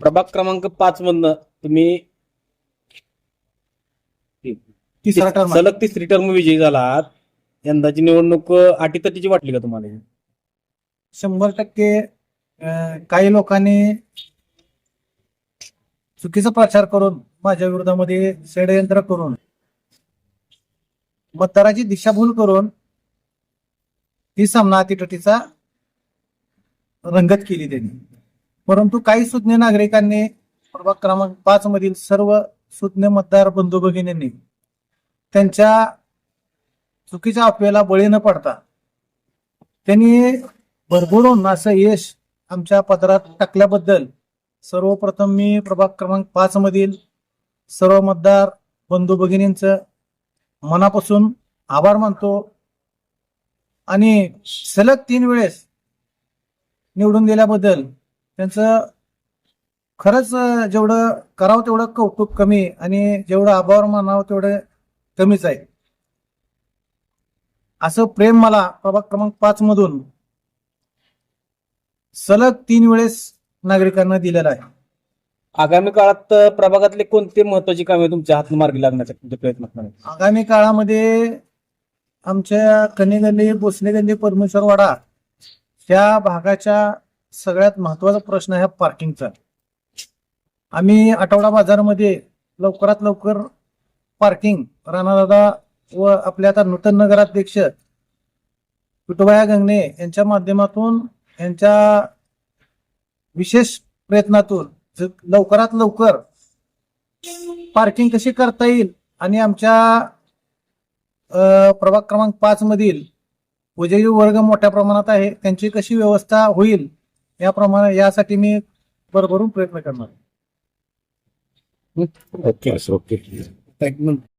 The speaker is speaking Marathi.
प्रभाग क्रमांक पाच मधनं तुम्ही तिसरा टर्म आहे. सलग तिसरी टर्म विजयी झाला आहात यंदाची निवडणूक अटीतटीची वाटली का तुम्हाला? शंभर टक्के अं, काही लोकांनी चुकीचा प्रचार करून माझ्या विरोधामध्ये षडयंत्र करून मतदाराची दिशाभूल करून ही सामना अतिटटीचा रंगत केली त्यांनी. परंतु काही सुज्ञ नागरिकांनी प्रभाग क्रमांक पाच मधील सर्व सुज्ञ मतदार बंधू भगिनींनी त्यांच्या चुकीच्या अफवेला बळी न पडता त्यांनी भरभरून असं यश आमच्या पदरात टाकल्याबद्दल सर्वप्रथम मी प्रभाग क्रमांक पाच मधील सर्व मतदार बंधू भगिनींचं मनापासून आभार मानतो आणि सलग तीन वेळेस निवडून दिल्याबद्दल त्यांचं खरंच जेवढं करावं तेवढं कौतुक कमी आणि जेवढं आभार मानावं तेवढं कमीच आहे असं प्रेम मला प्रभाग क्रमांक पाच मधून सलग तीन वेळेस नागरिकांना दिलेला आहे आगामी काळात प्रभागातले कोणते महत्वाची कामे तुमच्या हात मार्गी लागण्याचा तुमचे प्रयत्न आहेत? आगामी काळामध्ये आमच्या कनेगल्ली भोसले गल्ली परमेश्वरवाडा त्या भागाच्या सगळ्यात महत्त्वाचा प्रश्न आहे पार्किंगचा आम्ही आठवडा बाजारमध्ये लवकरात लवकर पार्किंग राणादादा व आपल्या आता नूतन नगराध्यक्ष विठोबाया गंगणे यांच्या माध्यमातून यांच्या विशेष प्रयत्नातून लवकरात लवकर पार्किंग कशी करता येईल आणि आमच्या प्रभाग क्रमांक पाच मधील वैजयी वर्ग मोठ्या प्रमाणात आहे त्यांची कशी व्यवस्था होईल याप्रमाणे यासाठी मी भरभरून प्रयत्न करणार ओके ओके.